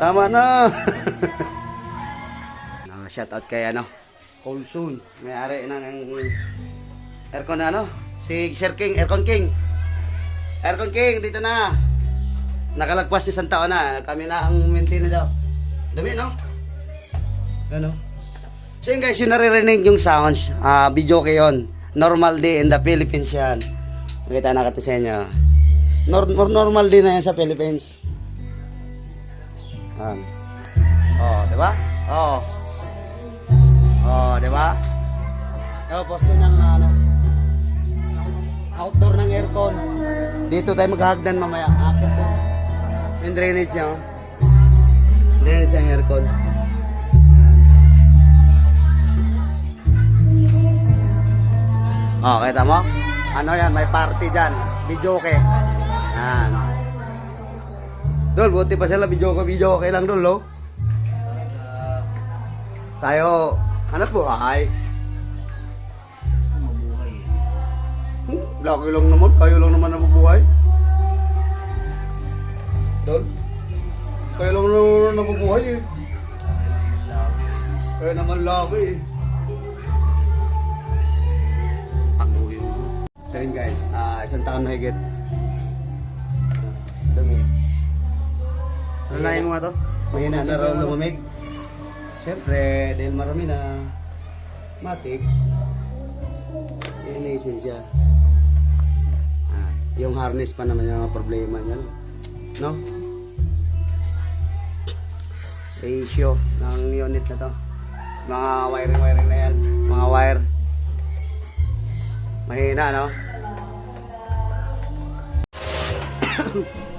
Tama na. no, shout out kay ano, Colson. May-ari ng aircon na ano, si Sir King, Aircon King. Aircon King, dito na. Nakalagpas isang taon na. Kami na ang maintain daw. Dami, no? Ano? So yun guys, yung naririnig yung sounds, ah video kayo yun. Normal day in the Philippines yan. Nakita na kati sa inyo. Nor- nor- normal din na yan sa Philippines. Yan. Oh, di ba? Oh. Oh, di ba? Yo, posto ng ano, outdoor ng aircon. Dito tayo maghahagdan mamaya. Akit ko. Yung drainage niya. oh. Drainage ng aircon. Oh, kita mo? Ano yan, may party dyan. Videoke. Yan. Dol, buti pa sila videoke, videoke lang dol, no? Tayo, hanap buhay. Mabuhay. Hmm, laki lang naman, kayo lang naman nabubuhay. Dol, kayo lang naman nabubuhay eh. Kaya naman laki eh. So yun guys, ah isang taon na higit. Na mo nga to? Mahina na raw lumamig. Siyempre, dahil marami na matik, linisin siya. Ah, yung harness pa naman yung problema niyan. No? Ratio ng unit na to. Mga wiring-wiring na yan. Mga wire. Mahina, no?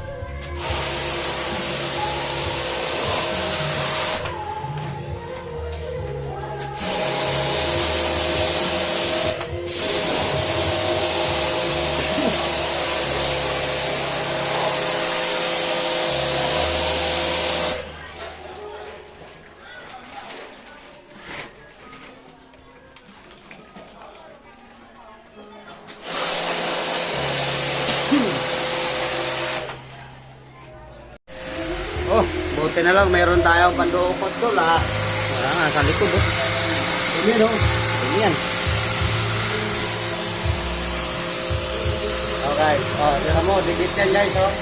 Oh, buti na lang mayroon tayong pandukot ko la. Wala nga, sa likod oh. Ini no. Ano yan? Okay. Oh, tingnan mo, dikit yan guys, oh.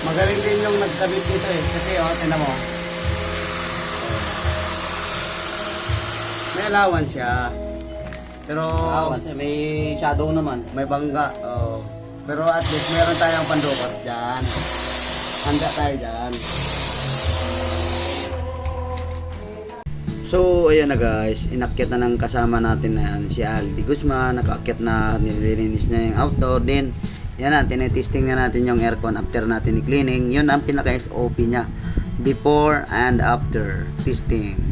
Magaling din yung nagkabit dito eh. Kasi oh, tingnan mo. May allowance siya. Pero Ah, kasi may shadow naman. may bangga. Oh. Pero at least meron tayong pandukot dyan. Handa tayo dyan. So, ayan na guys, inakyat na ng kasama natin na yan, si Aldi Guzman, nakaakyat na, nililinis na yung outdoor din. Yan na, tinetesting na natin yung aircon after natin i-cleaning. Yun ang pinaka-SOP niya, before and after testing.